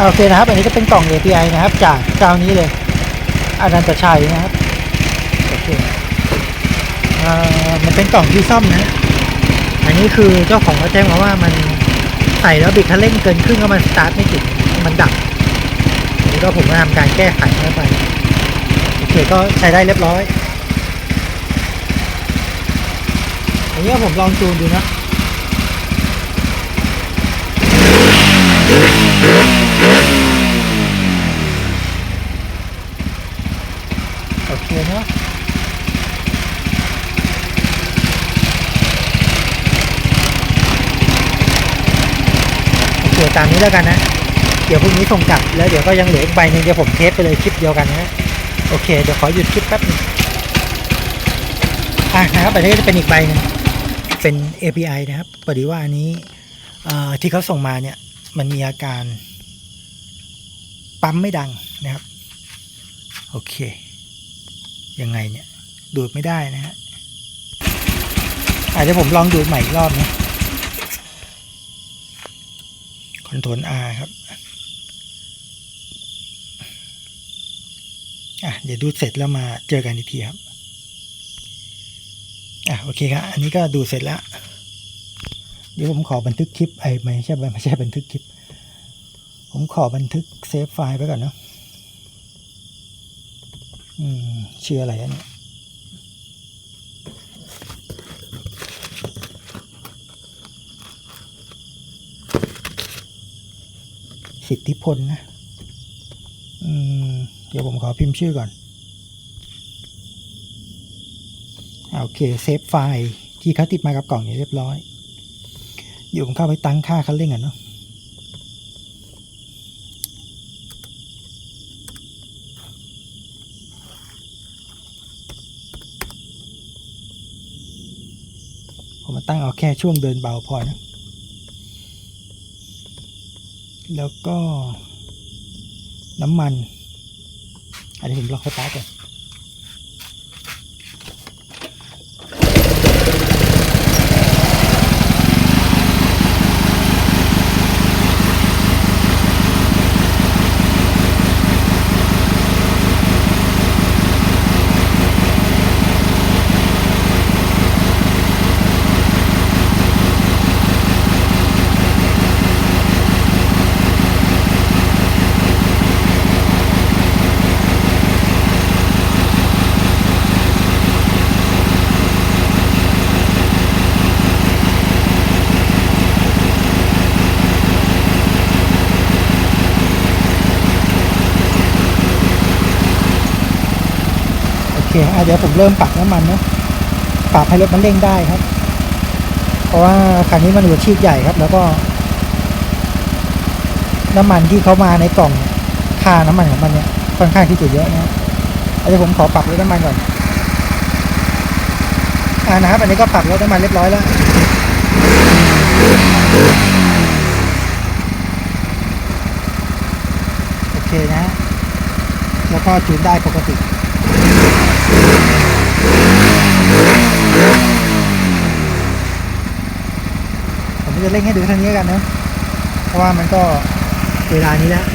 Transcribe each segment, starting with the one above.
โอเคนะครับ อันนี้ก็เป็นกล่อง API นะครับ จากเจ้านี้เลยอนันตชัยนะครับโอเคอ่ามันเป็นกล่องที่ซ่อมนะ อันนี้คือเจ้าของเขาแจ้งมาว่ามันใส่แล้วบิดคันเร่งเกินครึ่งแล้วมันสตาร์ทไม่ติดมันดับอันนี้ก็ผมก็ทำการแก้ไขเข้าไปโอเคก็ใช้ได้เรียบร้อยอันนี้ผมลองจูนดูนะ โอเคเนาะ โอเคตามนี้แล้วกันนะ เดี๋ยวพรุ่งนี้ส่งกลับ แล้วเดี๋ยวก็ยังเหลืออีกใบหนึ่งเดี๋ยวผมเทสไปเลยคลิปเดียวกันนะโอเค เดี๋ยวขอหยุดคลิปแป๊บหนึงอะนะครับอันนี้จะเป็นอีกใบหนึงเป็น API นะครับพอดีว่าอันนี้อ่อที่เขาส่งมาเนี่ยมันมีอาการปั๊มไม่ดังนะครับ โอเค ยังไงเนี่ย ดูดไม่ได้นะฮะอาจจะผมลองดูดใหม่อีกรอบนะ คอนโทรล R ครับอะเดี๋ยวดูเสร็จแล้วมาเจอกันอีกทีครับอะโอเคครับอันนี้ก็ดูเสร็จแล้ว เดี๋ยวผมขอบันทึกคลิปไอ้ไม่ใช่ไม่ใช่บันทึกคลิป ผมขอบันทึกเซฟไฟล์ไปก่อนเนาะอืมชื่ออะไรอันนี้ สิทธิพลนะเดี๋ยวผมขอพิมพ์ชื่อก่อนโอเคเซฟไฟล์ที่เขาติดมากับกล่องนี้เรียบร้อยเดี๋ยวผมเข้าไปตั้งค่าคันเร่งก่อนเนาะผมมาตั้งเอาแค่ช่วงเดินเบาพอนะ แล้วก็น้ำมันอันนี้ผมล็อกไฟฟ้าก่อน เคอะเดี๋ยวผมเริ่มปรับน้ำมันนะปรับให้รถมันเร่งได้ครับ เพราะว่าคันนี้มันหัวฉีดใหญ่ครับ แล้วก็ น้ำมันที่เขามาในกล่องค่าน้ำมันของมันเนี่ยค่อนข้างที่จะเยอะนะอะเดี๋ยวผมขอปรับรถน้ำมันก่อนอ่านะครับอันนี้ก็ปรับรถน้ำมันเรียบร้อยแล้วโอเคนะ แล้วก็จูนได้ปกติ ผมจะเร่งให้ดูท่านี้กันนะ เพราะว่ามันก็เวลานี้แล้ว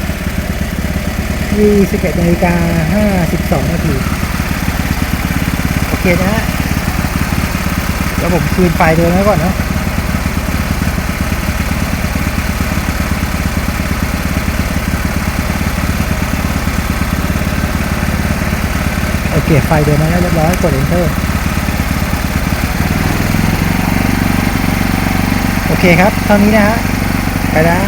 21นาฬิกา52นาทีโอเคนะฮะเดี๋ยวผมคืนไฟเดิมไว้ก่อนเนาะโอเค ไฟเดินมาแล้วเรียบร้อยกด enter โอ เคครับ เท่านี้นะฮะ ไปแล้ว